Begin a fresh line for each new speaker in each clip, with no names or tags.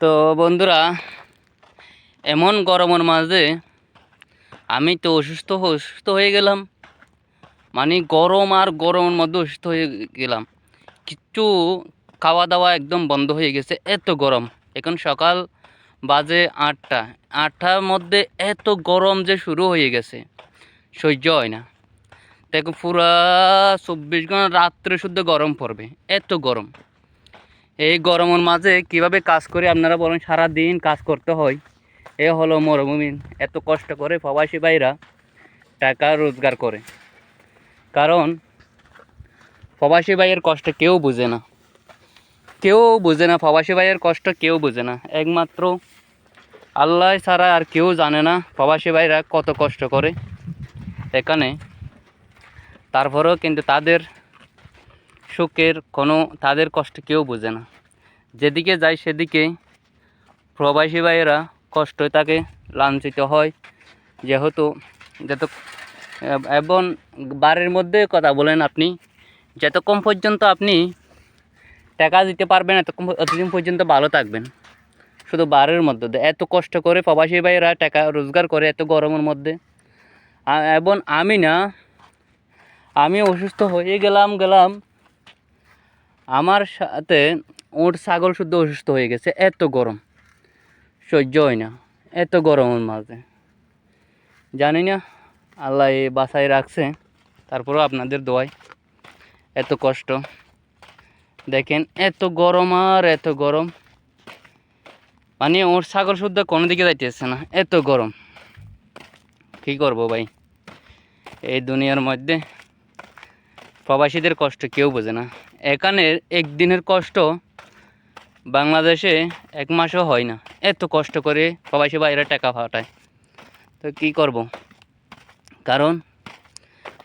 তো বন্ধুরা, এমন গরমের মাঝে আমি তো অসুস্থ অসুস্থ হয়ে গেলাম। মানে গরম আর গরমের মধ্যে অসুস্থ হয়ে গেলাম। কিচ্ছু খাওয়া দাওয়া একদম বন্ধ হয়ে গেছে, এত গরম। এখন সকাল বাজে আটটা, আটটার মধ্যে এত গরম যে শুরু হয়ে গেছে, সহ্য হয় না। দেখো পুরা চব্বিশ ঘণ্টা রাত্রে শুদ্ধ গরম পড়বে, এত গরম। এই গরমের মাঝে কীভাবে কাজ করে আপনারা বলেন সারা দিন কাজ করতে হয়। এ হলো মরুভূমি। এত কষ্ট করে প্রবাসী ভাইরা টাকা রোজগার করে। কারণ প্রবাসী ভাইয়ের কষ্ট কেউ বুঝে না। কেউ বুঝে না, প্রবাসী ভাইয়ের কষ্ট কেউ বুঝে না। একমাত্র আল্লাহ ছাড়া আর কেউ জানে না প্রবাসী ভাইরা কত কষ্ট করে। এখানে তারপরেও কিন্তু তাদের সুখের কোনো তাদের কষ্ট কেউ বোঝে না। যেদিকে যায় সেদিকে প্রবাসী ভাইয়েরা কষ্ট তাকে লাঞ্ছিত হয়। যেহেতু যত এবং বাড়ির মধ্যে কথা বলেন আপনি যতক্ষণ পর্যন্ত আপনি টাকা দিতে পারবেন এতক্ষণ এতদিন পর্যন্ত ভালো থাকবেন। শুধু বাড়ির মধ্যে এত কষ্ট করে প্রবাসী ভাইয়েরা টাকা রোজগার করে এত গরমের মধ্যে। এবং আমি না, আমি অসুস্থ হয়ে গেলাম গেলাম আমার সাথে ওর ছাগল শুদ্ধ অসুস্থ হয়ে গেছে, এত গরম। সহ্য হয় না, এত গরমের মাঝে। জানি না, আল্লাহ এই বাসায় রাখছে, তারপরেও আপনাদের দোয়ায় এত কষ্ট। দেখেন, এত গরম আর এত গরম। মানে ওর ছাগল শুদ্ধ কোনো দিকে যাইতেছে না, এত গরম। কী করব ভাই? এই দুনিয়ার মধ্যে প্রবাসীদের কষ্ট কেউ বোঝে না। এখানে একদিনের কষ্ট বাংলাদেশে এক মাসও হয় না। এত কষ্ট করে প্রবাসী বাইরে টাকা পাঠায় তো কী করব? কারণ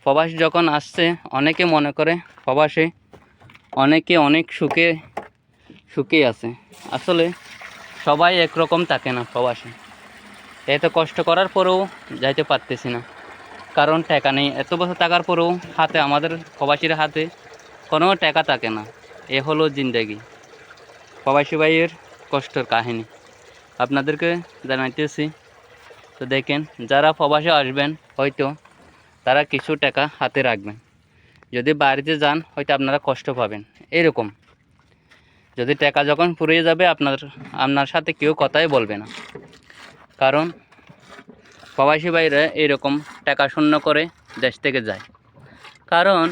প্রবাসী যখন আসছে, অনেকে মনে করে প্রবাসে অনেকে অনেক সুখে সুখে আছে। আসলে সবাই একরকম থাকে না প্রবাসে। এত কষ্ট করার পরেও যাইতে পারতেছি না। কারণ টাকা নেই। এত বছর থাকার পরেও হাতে, আমাদের প্রবাসীর হাতে কোনো টাকা থাকে না। এ হলো জিন্দেগি। প্রবাসী ভাইয়ের কষ্টের কাহিনী। আপনাদেরকে জানাইতেছি, তো দেখেন, যারা প্রবাসে আসবেন, হয়তো তারা কিছু টাকা হাতে রাখবেন। যদি বাড়িতে যান, হয়তো আপনারা কষ্ট পাবেন। এরকম। যদি টাকা যখন ফুরিয়ে যাবে, আপনার আপনার সাথে কেউ কথাই বলবে না। কারণ প্রবাসী ভাইরা এরকম টাকা শূন্য করে দেশ থেকে যায়। কারণ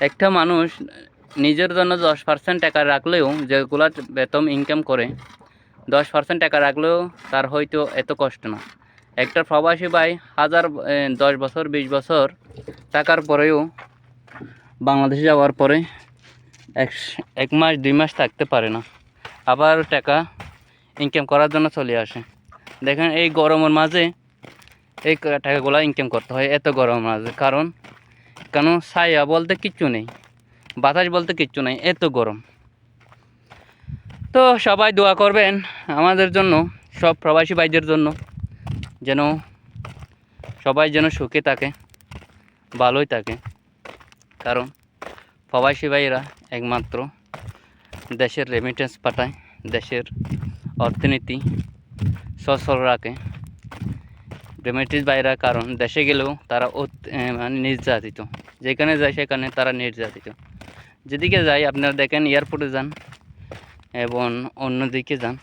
একটা মানুষ নিজের জন্য দশ পার্সেন্ট টাকা রাখলেও যেগুলো বেতন ইনকাম করে, দশ পার্সেন্ট টাকা রাখলেও তার হয়তো এত কষ্ট না। একটা প্রবাসী ভাই হাজার দশ বছর, বিশ বছর টাকার পরেও বাংলাদেশে যাওয়ার পরে এক এক মাস, দুই মাস থাকতে পারে না। আবার টাকা ইনকাম করার জন্য চলে আসে। দেখেন এই গরমের মাঝে এই টাকাগুলো ইনকাম করতে হয় এত গরমের মাঝে। কারণ, কেন? ছায়া বলতে কিচ্ছু নেই, বাতাস বলতে কিচ্ছু নেই, এত গরম। তো সবাই দোয়া করবেন আমাদের জন্য, সব প্রবাসী ভাইদের জন্য, যেন সবাই যেন সুখে থাকে, ভালোই থাকে। কারণ, প্রবাসী ভাইরা একমাত্র দেশের রেমিটেন্স পাঠায়, দেশের অর্থনীতি সচল রাখে। রেমিটেন্স বাইরা কারণ, দেশে গেলেও তারা মানে নির্যাতিত। যেখানে যায় সেখানে তারা নির্যাতিত। যেদিকে যায়, আপনারা দেখেন এয়ারপোর্টে যান এবং অন্যদিকে যান,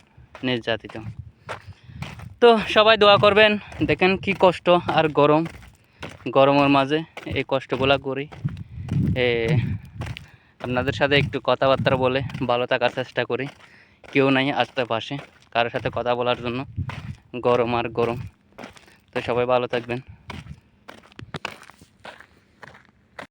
নির্যাতিত। তো সবাই দোয়া করবেন, দেখেন কি কষ্ট আর গরম। গরমের মাঝে এই কষ্টগুলো করি। আপনাদের সাথে একটু কথাবার্তা বলে ভালো থাকার চেষ্টা করি। কেউ নাই আসতে পাশে। কারোর সাথে কথা বলার জন্য। গরম আর গরম। তো সবাই ভালো থাকবেন।